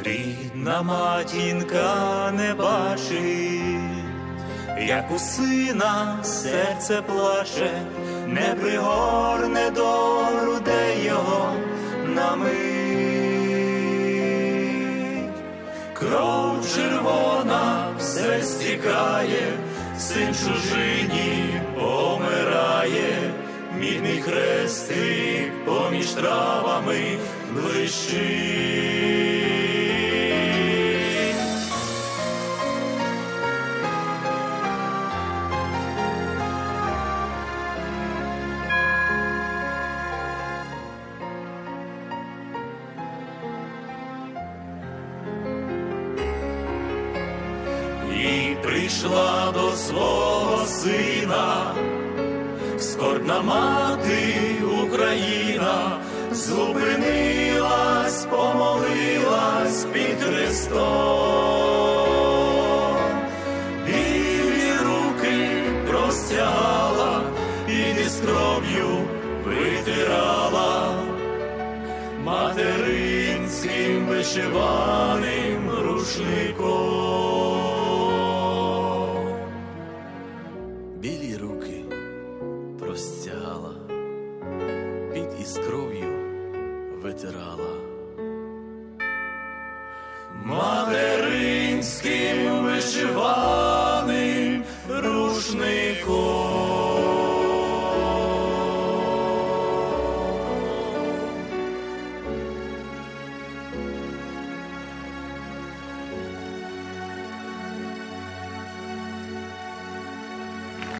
Рідна матінка не бачить, як у сина серце плаче, не пригорне до грудей його на мить. Кров червона все стікає, син чужині помирає, мідний хрестик поміж травами блищить. Прийшла до свого сина, скорбна мати Україна, зупинилась, помолилась під Христом, білі руки простягала, під із кров'ю витирала материнським вишиваним рушником. білі руки простягала, під із кров'ю витирала. Материнським вишивала.